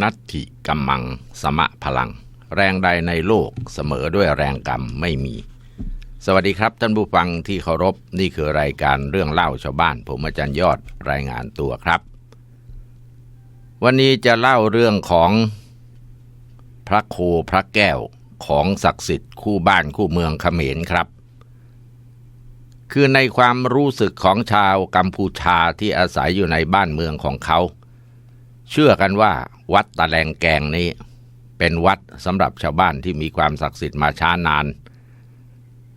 นัตถิกัมมัง สมะพลัง แรงใดในโลกเสมอด้วยแรงกรรมไม่มี สวัสดีครับท่านผู้ฟังที่เคารพนี่คือรายการเรื่องเล่าชาวบ้าน ผมอาจารย์ยอดรายงานตัวครับ วันนี้จะเล่าเรื่องของพระโคพระแก้วของศักดิ์สิทธิ์คู่บ้านคู่เมืองเขมรครับ คือในความรู้สึกของชาวกัมพูชาที่อาศัยอยู่ในบ้านเมืองของเขา เชื่อกันว่า วัดตะแลงแกงนี้ เป็นวัดสำหรับชาวบ้านที่มีความศักดิ์สิทธิ์มาช้านาน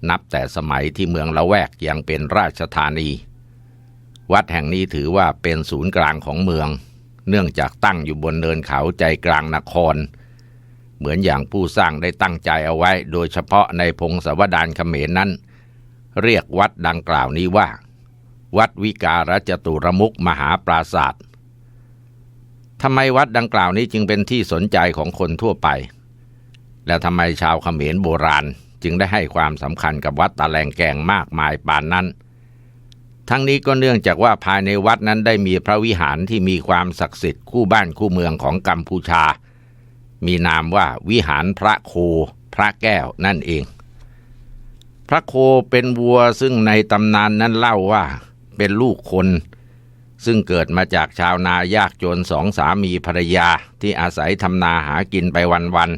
นับแต่สมัยที่เมืองละแวกยังเป็นราชธานี วัดแห่งนี้ถือว่าเป็นศูนย์กลางของเมือง เนื่องจากตั้งอยู่บนเนินเขาใจกลางนคร เหมือนอย่างผู้สร้างได้ตั้งใจเอาไว้ โดยเฉพาะในพงศาวดารเขมรนั้น เรียกวัดดังกล่าวนี้ว่า วัดวิการจตุรมุกมหาปราศาสตร์ ทำไมวัดดังกล่าวนี้จึงเป็นที่สนใจของคนทั่วไป และทำไมชาวเขมรโบราณจึงได้ให้ความสำคัญกับวัดตะแลงแกงมากมายปานนั้น ทั้งนี้ก็เนื่องจากว่าภายในวัดนั้นได้มีพระวิหารที่มีความศักดิ์สิทธิ์คู่บ้านคู่เมืองของกัมพูชา มีนามว่าวิหารพระโค พระแก้วนั่นเอง พระโคเป็นวัวซึ่งในตำนานนั้นเล่าว่าเป็นลูกคน ซึ่งเกิดมาจากชาวนายากจนสองสามีภรรยาที่อาศัยทำนาหากินไปวัน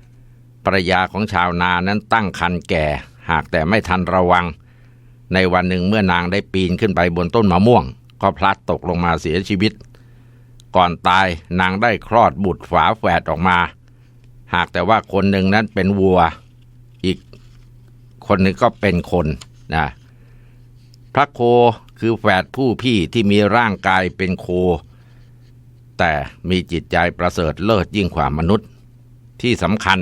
ๆภรรยาของชาวนานั้นตั้งคันแก่ หากแต่ไม่ทันระวัง ในวันหนึ่งเมื่อนางได้ปีนขึ้นไปบนต้นมะม่วง ก็พลัดตกลงมาเสียชีวิต ก่อนตายนางได้คลอดบุตรฝาแฝดออกมา หากแต่ว่าคนหนึ่งนั้นเป็นวัว อีกคนหนึ่งก็เป็นคนนะพระโค คือแฝดผู้พี่ที่มีร่างกายเป็นโค แต่มีจิตใจประเสริฐเลิศยิ่งกว่ามนุษย์ ที่สำคัญ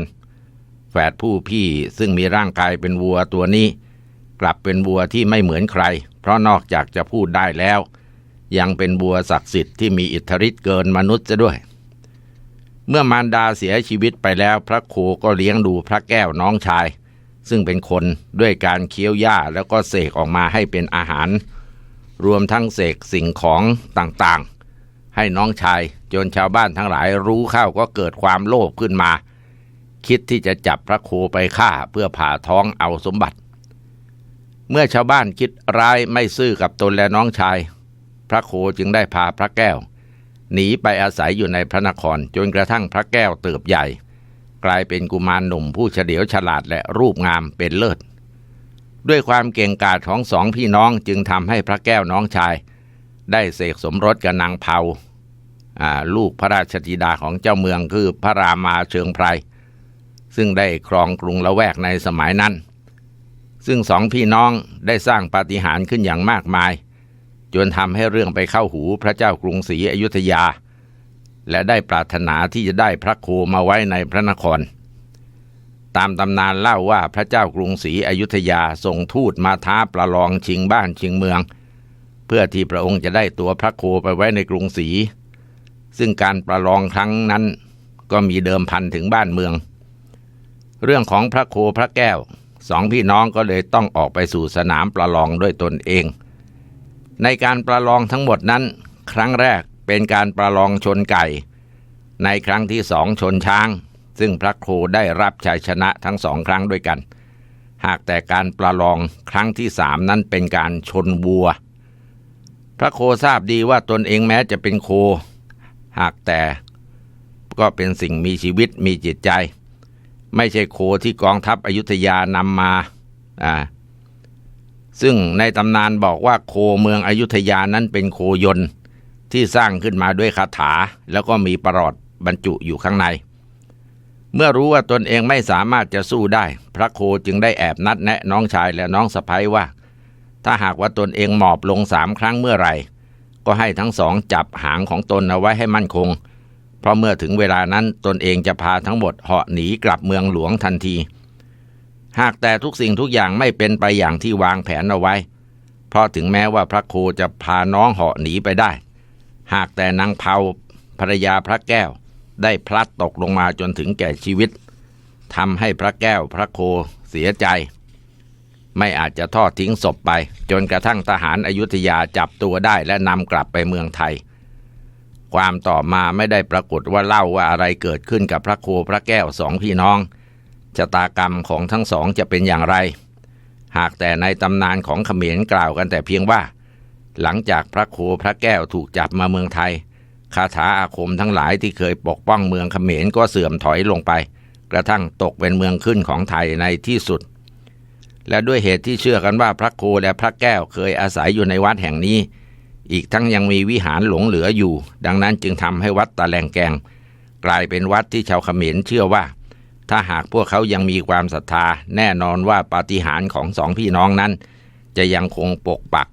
แฝดผู้พี่ซึ่งมีร่างกายเป็นวัวตัวนี้ กลับเป็นวัวที่ไม่เหมือนใคร เพราะนอกจากจะพูดได้แล้ว ยังเป็นวัวศักดิ์สิทธิ์ที่มีอิทธิฤทธิ์เกินมนุษย์จะด้วย เมื่อมารดาเสียชีวิตไปแล้วพระโคก็เลี้ยงดูพระแก้วน้องชายซึ่งเป็นคนด้วยการเคี้ยวหญ้าแล้วก็เสกออกมาให้เป็นอาหาร รวมทั้งเสกสิ่งของต่างๆ ให้น้องชายจนชาวบ้านทั้งหลายรู้เข้าก็เกิดความโลภขึ้นมา คิดที่จะจับพระโคไปฆ่าเพื่อผ่าท้องเอาสมบัติ เมื่อชาวบ้านคิดร้ายไม่ซื่อกับตนและน้องชาย พระโคจึงได้พาพระแก้ว หนีไปอาศัยอยู่ในพระนครจนกระทั่งพระแก้วเติบใหญ่ กลายเป็นกุมารหนุ่มผู้เฉลียวฉลาดและรูปงามเป็นเลิศ ด้วยความเก่งกาจของสองพี่น้องจึงทำให้พระแก้วน้องชาย ได้เสกสมรสกับนางเผาลูกพระราชธิดาของเจ้าเมืองคือพระรามาเชิงไพรซึ่งได้ครองกรุงละแวกในสมัยนั้น ซึ่งสองพี่น้องได้สร้างปาฏิหาริย์ขึ้นอย่างมากมาย จนทำให้เรื่องไปเข้าหูพระเจ้ากรุงศรีอยุธยา และได้ปรารถนาที่จะได้พระโคมาไว้ในพระนคร ตามตำนานเล่าว่าพระเจ้ากรุงศรีอยุธยาส่งทูตมาท้าประลองชิงบ้านชิงเมือง เพื่อที่พระองค์จะได้ตัวพระโคไปไว้ในกรุงศรีซึ่งการประลองครั้งนั้นก็มีเดิมพันถึงบ้านเมือง เรื่องของพระโคพระแก้วสองพี่น้องก็เลยต้องออกไปสู่สนามประลองด้วยตนเอง ในการประลองทั้งหมดนั้น ครั้งแรกเป็นการประลองชนไก่ ในครั้งที่สองชนช้าง ซึ่งพระโคได้รับชัยชนะทั้งสองครั้งด้วยกัน หากแต่การประลองครั้งที่สามนั้นเป็นการชนวัว พระโคทราบดีว่าตนเองแม้จะเป็นโค หากแต่ก็เป็นสิ่งมีชีวิตมีจิตใจ ไม่ใช่โคที่กองทัพอยุธยานำมาอ่าซึ่งในตำนานบอกว่าโคเมืองอยุธยานั้นเป็นโคยนที่สร้างขึ้นมาด้วยคาถา แล้วก็มีประหลอดบรรจุอยู่ข้างใน เมื่อรู้ว่าตนเองไม่สามารถจะสู้ได้ พระโคจึงได้แอบนัดแนะน้องชายและน้องสะพ้ยว่า ถ้าหากว่าตนเองหมอบลงสามครั้งเมื่อไหร่ ก็ให้ทั้งสองจับหางของตนเอาไว้ให้มั่นคง เพราะเมื่อถึงเวลานั้นตนเองจะพาทั้งหมดเหาะหนีกลับเมืองหลวงทันที หากแต่ทุกสิ่งทุกอย่างไม่เป็นไปอย่างที่วางแผนเอาไว้ เพราะถึงแม้ว่าพระโคจะพาน้องเหาะหนีไปได้ หากแต่นางเผาภรรยาพระแก้ว ได้พลัดตกลงมาจนถึงแก่ชีวิตทำให้พระแก้วพระโคเสียใจ ไม่อาจจะทอดทิ้งศพไป จนกระทั่งทหารอายุทยาจับตัวได้และนำกลับไปเมืองไทย ความต่อมาไม่ได้ปรากฏว่าเล่าว่าอะไรเกิดขึ้นกับพระโคพระแก้วสองพี่น้องชะตากรรมของทั้งสองจะเป็นอย่างไร หากแต่ในตำนานของเขมรกล่าวกันแต่เพียงว่า หลังจากพระโคพระแก้วถูกจับมาเมืองไทย คาถาอาคมทั้งหลายที่เคยปกป้องเมืองเขมรก็เสื่อมถอยลงไป กระทั่งตกเป็นเมืองขึ้นของไทยในที่สุด และด้วยเหตุที่เชื่อกันว่าพระโคและพระแก้วเคยอาศัยอยู่ในวัดแห่งนี้ อีกทั้งยังมีวิหารหลงเหลืออยู่ ดังนั้นจึงทำให้วัดตะแลงแกง กลายเป็นวัดที่ชาวเขมรเชื่อว่า ถ้าหากพวกเขายังมีความศรัทธา แน่นอนว่าปาฏิหาริย์ของสองพี่น้องนั้น จะยังคงปกปัก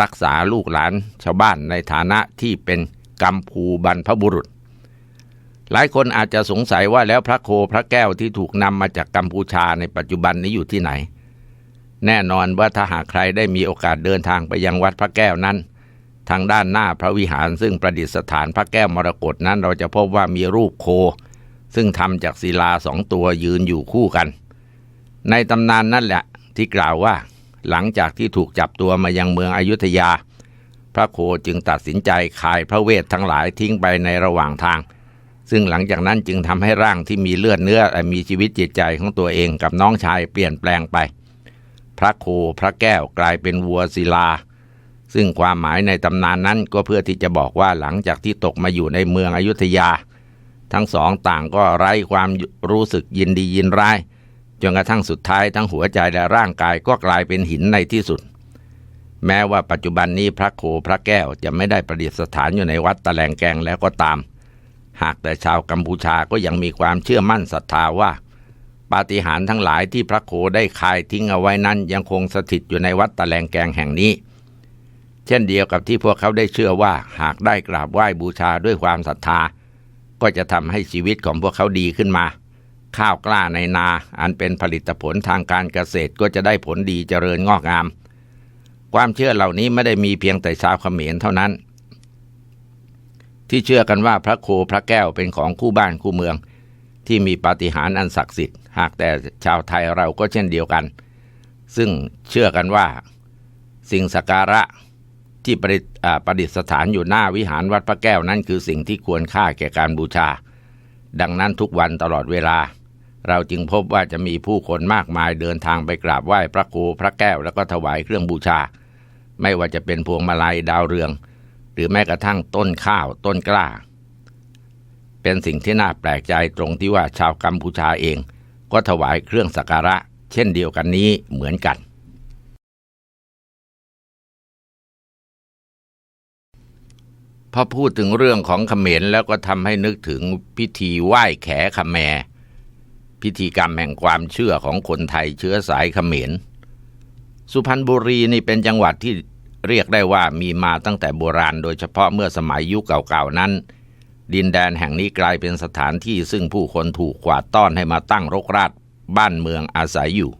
รักษาลูกหลานชาวบ้านในฐานะที่เป็น กัมพูบรรพบุรุษ หลายคนอาจจะสงสัยว่าแล้วพระโคพระแก้วที่ถูกนำมาจากกัมพูชาในปัจจุบันนี้อยู่ที่ไหน แน่นอนว่าถ้าหากใครได้มีโอกาสเดินทางไปยังวัดพระแก้วนั้น ทางด้านหน้าพระวิหารซึ่งประดิษฐานพระแก้วมรกตนั้นเราจะพบว่ามีรูปโค ซึ่งทำจากศิลาสองตัวยืนอยู่คู่กัน ในตำนานนั่นแหละที่กล่าวว่าหลังจากที่ถูกจับตัวมายังเมืองอยุธยา พระโคจึงตัดสินใจขายพระเวททั้งหลายทิ้งไปในระหว่างทาง ซึ่งหลังจากนั้นจึงทำให้ร่างที่มีเลือดเนื้อและมีชีวิตจิตใจของตัวเองกับน้องชายเปลี่ยนแปลงไป พระโคพระแก้วกลายเป็นวัวศิลา ซึ่งความหมายในตำนานนั้นก็เพื่อที่จะบอกว่าหลังจากที่ตกมาอยู่ในเมืองอยุธยา ทั้งสองต่างก็ไร้ความรู้สึกยินดียินร้ายจนกระทั่งสุดท้ายทั้งหัวใจและร่างกายก็กลายเป็นหินในที่สุด แม้ว่าปัจจุบันนี้พระโคพระแก้วจะไม่ได้ประดิษฐานอยู่ในวัดตะแลงแกงแล้วก็ตาม หากแต่ชาวกัมพูชาก็ยังมีความเชื่อมั่นศรัทธาว่าปาฏิหาริย์ทั้งหลายที่พระโคได้คายทิ้งเอาไว้นั้นยังคงสถิตอยู่ในวัดตะแลงแกงแห่งนี้ เช่นเดียวกับที่พวกเขาได้เชื่อว่าหากได้กราบไหว้บูชาด้วยความศรัทธา ก็จะทำให้ชีวิตของพวกเขาดีขึ้นมา ข้าวกล้าในนาอันเป็นผลิตผลทางการเกษตรก็จะได้ผลดีเจริญงอกงาม ความเชื่อเหล่านี้ไม่ได้มีเพียงแต่ชาวเขมรเท่านั้น ที่เชื่อกันว่าพระโคพระแก้วเป็นของคู่บ้านคู่เมือง ที่มีปาฏิหาริย์อันศักดิ์สิทธิ์หากแต่ชาวไทยเราก็เช่นเดียวกัน ซึ่งเชื่อกันว่า สิ่งสักการะที่ประดิษประดิษฐานอยู่หน้าวิหารวัดพระแก้วนั้นคือสิ่งที่ควรค่าแก่การบูชา ดังนั้นทุกวันตลอดเวลา เราจึงพบว่าจะมีผู้คนมากมายเดินทางไปกราบไหว้พระโคพระแก้วแล้วก็ถวายเครื่องบูชา ไม่ว่าจะเป็นพวงมาลัยดาวเรือง หรือแม้กระทั่งต้นข้าวต้นกล้า เป็นสิ่งที่น่าแปลกใจตรงที่ว่าชาวกัมพูชาเอง ก็ถวายเครื่องสักการะ เช่นเดียวกันนี้เหมือนกัน พอพูดถึงเรื่องของเขมรแล้วก็ทำให้นึกถึงพิธีไหว้แขขแมพิธีกรรมแห่งความเชื่อของคนไทยเชื้อสายเขมรสุพรรณบุรีนี่เป็นจังหวัดที่ เรียกได้ว่ามีมาตั้งแต่โบราณโดยเฉพาะเมื่อสมัยยุคเก่าๆนั้น ดินแดนแห่งนี้กลายเป็นสถานที่ซึ่งผู้คนถูกกวาดต้อนให้มาตั้งรกรากบ้านเมืองอาศัยอยู่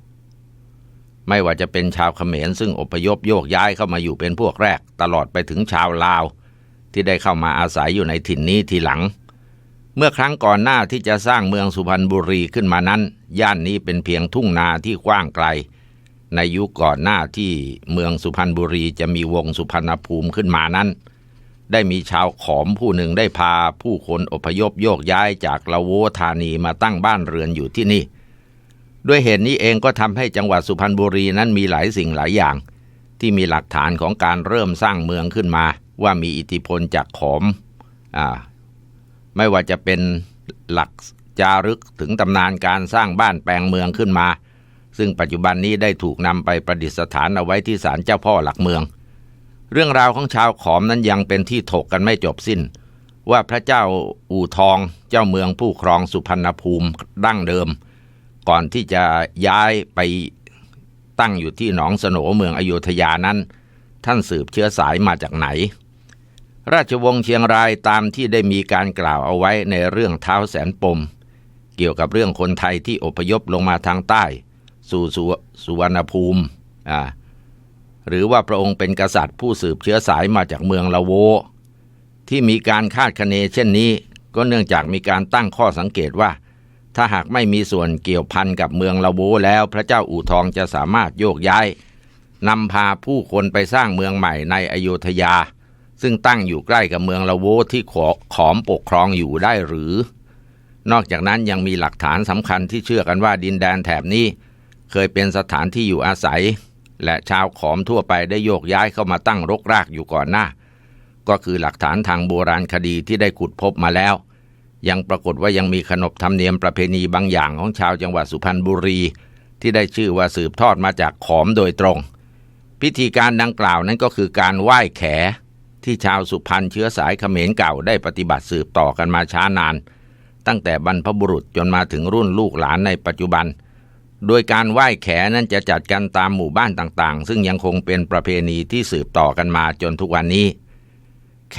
ไม่ว่าจะเป็นชาวเขมรซึ่งอพยพโยกย้ายเข้ามาอยู่เป็นพวกแรก ตลอดไปถึงชาวลาว ที่ได้เข้ามาอาศัยอยู่ในถิ่นนี้ทีหลัง เมื่อครั้งก่อนหน้าที่จะสร้างเมืองสุพรรณบุรีขึ้นมานั้น ย่านนี้เป็นเพียงทุ่งนาที่กว้างไกล ในยุคก่อนหน้าที่เมืองสุพรรณบุรีจะมีวงสุพรรณภูมิขึ้นมานั้น ได้มีชาวขอมผู้หนึ่งได้พาผู้คนอพยพโยกย้ายจากละโวธานีมาตั้งบ้านเรือนอยู่ที่นี่ ด้วยเหตุนี้เองก็ทำให้จังหวัดสุพรรณบุรีนั้นมีหลายสิ่งหลายอย่าง ที่มีหลักฐานของการเริ่มสร้างเมืองขึ้นมา ว่ามีอิทธิพลจากขอมอ่าไม่ว่าจะเป็นหลักจารึกถึงตำนานการสร้างบ้านแปลงเมืองขึ้นมา ซึ่งปัจจุบันนี้ได้ถูกนำไปประดิษฐานเอาไว้ที่ศาลเจ้าพ่อหลักเมือง เรื่องราวของชาวขอมนั้นยังเป็นที่ถกกันไม่จบสิ้น ว่าพระเจ้าอู่ทองเจ้าเมืองผู้ครองสุพรรณภูมิดั้งเดิม ก่อนที่จะย้ายไปตั้งอยู่ที่หนองสโหนเมืองอโยธยานั้น ท่านสืบเชื้อสายมาจากไหน ราชวงศ์เชียงรายตามที่ได้มีการกล่าวเอาไว้ในเรื่องเท้าแสนปม เกี่ยวกับเรื่องคนไทยที่อพยพลงมาทางใต้ สู่สุวรรณภูมิอ่าหรือว่าพระองค์เป็นกษัตริย์ผู้สืบเชื้อสายมาจากเมืองละโว ที่มีการคาดคะเนเช่นนี้ ก็เนื่องจากมีการตั้งข้อสังเกตว่า ถ้าหากไม่มีส่วนเกี่ยวพันกับเมืองละโวแล้วพระเจ้าอู่ทองจะสามารถโยกย้ายนำพาผู้คนไปสร้างเมืองใหม่ในอโยธยา ซึ่งตั้งอยู่ใกล้กับเมืองละโวที่ขอขอมปกครองอยู่ได้หรือ นอกจากนั้นยังมีหลักฐานสำคัญที่เชื่อกันว่าดินแดนแถบนี้ เคยเป็นสถานที่อยู่อาศัย และชาวขอมทั่วไปได้โยกย้ายเข้ามาตั้งรกรากอยู่ก่อนหน้า ก็คือหลักฐานทางโบราณคดีที่ได้ขุดพบมาแล้ว ยังปรากฏว่ายังมีขนบธรรมเนียมประเพณีบางอย่างของชาวจังหวัดสุพรรณบุรี ที่ได้ชื่อว่าสืบทอดมาจากขอมโดยตรง พิธีการดังกล่าวนั้นก็คือการไหว้แข ที่ชาวสุพรรณเชื้อสายเขมรเก่าได้ปฏิบัติสืบต่อกันมาช้านาน ตั้งแต่บรรพบุรุษจนมาถึงรุ่นลูกหลานในปัจจุบัน โดยการไหว้แขนั้นจะจัดกันตามหมู่บ้านต่างๆ ซึ่งยังคงเป็นประเพณีที่สืบต่อกันมาจนทุกวันนี้ แข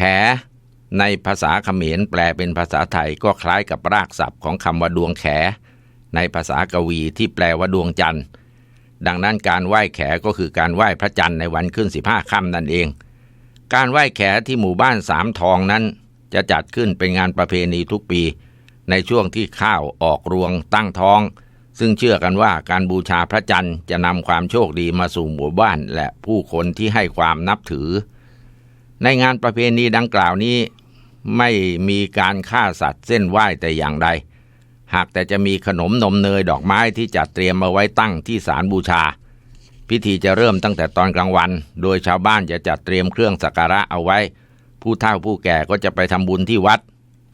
ในภาษาเขมรแปลเป็นภาษาไทยก็คล้ายกับรากศัพท์ของคำว่าดวงแข ในภาษากวีที่แปลว่าดวงจันทร์ ดังนั้นการไหว้แขก็คือการไหว้พระจันทร์ในวันขึ้นสิบห้าค่ำนั่นเอง การไหว้แขที่หมู่บ้านสามทองนั้น จะจัดขึ้นเป็นงานประเพณีทุกปี ในช่วงที่ข้าวออกรวงตั้งท้อง ซึ่งเชื่อกันว่าการบูชาพระจันทร์จะนำความโชคดีมาสู่หมู่บ้านและผู้คนที่ให้ความนับถือ ในงานประเพณีดังกล่าวนี้ ไม่มีการฆ่าสัตว์เส้นไหว้แต่อย่างใด หากแต่จะมีขนมนมเนยดอกไม้ที่จัดเตรียมมาไว้ตั้งที่ศาลบูชา พิธีจะเริ่มตั้งแต่ตอนกลางวัน โดยชาวบ้านจะจัดเตรียมเครื่องสักการะเอาไว้ ผู้เฒ่าผู้แก่ก็จะไปทำบุญที่วัด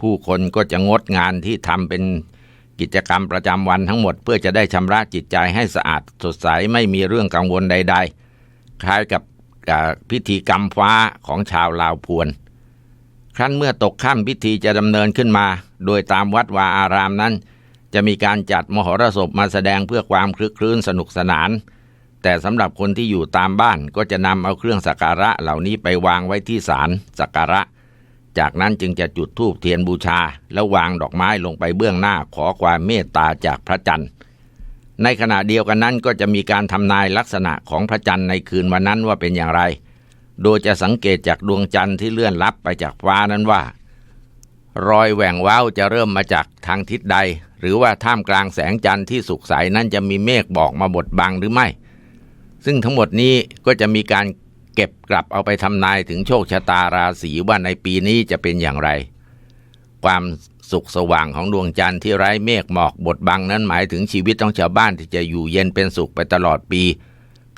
ผู้คนก็จะงดงานที่ทำเป็น กิจกรรมประจำวันทั้งหมดเพื่อจะได้ชำระจิตใจให้สะอาดสดใสไม่มีเรื่องกังวลใด ๆ คล้ายกับพิธีกรรมฟ้าของชาวลาวพวน ครั้นเมื่อตกค่ำพิธีจะดำเนินขึ้นมา โดยตามวัดวาอารามนั้น จะมีการจัดมหรสพมาแสดงเพื่อความคลึกคลื้นสนุกสนาน แต่สำหรับคนที่อยู่ตามบ้านก็จะนำเอาเครื่องสักการะเหล่านี้ไปวางไว้ที่ศาลสักการะ จากนั้นจึงจะจุดธูปเทียนบูชา แล้ววางดอกไม้ลงไปเบื้องหน้าขอความเมตตาจากพระจันทร์ ในขณะเดียวกันนั้นก็จะมีการทำนายลักษณะของพระจันทร์ในคืนวันนั้นว่าเป็นอย่างไร โดยจะสังเกตจากดวงจันทร์ที่เลื่อนลับไปจากฟ้านั้นว่า รอยแหว่งว้าวจะเริ่มมาจากทางทิศใด หรือว่าท่ามกลางแสงจันทร์ที่สุกใสนั้นจะมีเมฆบอกมาบดบังหรือไม่ ซึ่งทั้งหมดนี้ก็จะมีการ เก็บกลับเอาไปทำนายถึงโชคชะตาราศีว่าในปีนี้จะเป็นอย่างไร ความสุขสว่างของดวงจันทร์ที่ไร้เมฆหมอกบดบังนั้นหมายถึงชีวิตของชาวบ้านที่จะอยู่เย็นเป็นสุขไปตลอดปี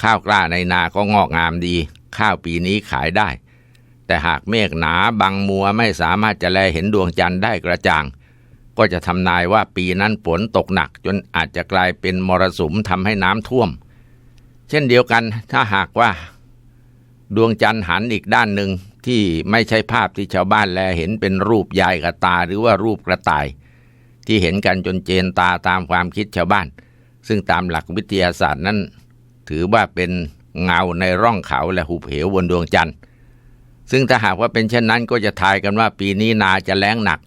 ข้าวกล้าในนาก็งอกงามดี ข้าวปีนี้ขายได้ แต่หากเมฆหนาบังมัวไม่สามารถจะแลเห็นดวงจันทร์ได้กระจ่าง ก็จะทำนายว่าปีนั้นฝนตกหนักจนอาจจะกลายเป็นมรสุมทำให้น้ำท่วม เช่นเดียวกันถ้าหากว่า ดวงจันทร์หันอีกด้านหนึ่งที่ไม่ใช่ภาพที่ชาวบ้านแลเห็นเป็นรูปยายกระตาหรือว่ารูปกระต่าย ที่เห็นกันจนเจนตาตามความคิดชาวบ้าน ซึ่งตามหลักวิทยาศาสตร์นั้น ถือว่าเป็นเงาในร่องเขาและหุบเหวบนดวงจันทร์ ซึ่งถ้าหากว่าเป็นเช่นนั้นก็จะทายกันว่าปีนี้นาจะแล้งหนัก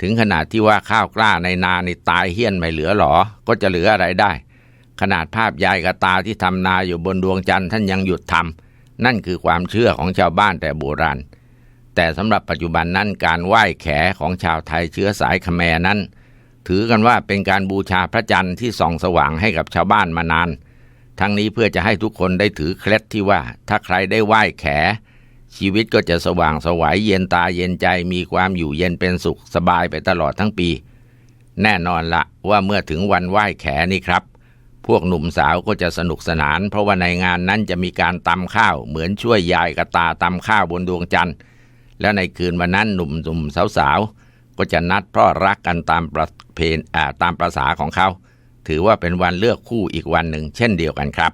ถึงขนาดที่ว่าข้าวกล้าในนาในตายเฮี้ยนไม่เหลือหรอ ก็จะเหลืออะไรได้ ขนาดภาพยายกระตาที่ทำนาอยู่บนดวงจันทร์ท่านยังหยุดทำ นั่นคือความเชื่อของชาวบ้านแต่โบราณ แต่สำหรับปัจจุบันนั้นการไหว้แขของชาวไทยเชื้อสายขแมนั้น ถือกันว่าเป็นการบูชาพระจันทร์ที่ส่องสว่างให้กับชาวบ้านมานาน ทั้งนี้เพื่อจะให้ทุกคนได้ถือเคล็ดที่ว่า ถ้าใครได้ไหว้แข ชีวิตก็จะสว่างสวายเย็นตาเย็นใจมีความอยู่เย็นเป็นสุขสบายไปตลอดทั้งปี แน่นอนละว่าเมื่อถึงวันไหว้แขนี่ครับ พวกหนุ่มสาวก็จะสนุกสนาน เพราะว่าในงานนั้นจะมีการตำข้าว เหมือนช่วยยายกระตาตำข้าวบนดวงจันทร์ และในคืนวันนั้นหนุ่มๆสาวๆก็จะนัดเพราะรักกันตามประเพณอ่าตามประษาของเขา ถือว่าเป็นวันเลือกคู่อีกวันหนึ่งเช่นเดียวกันครับ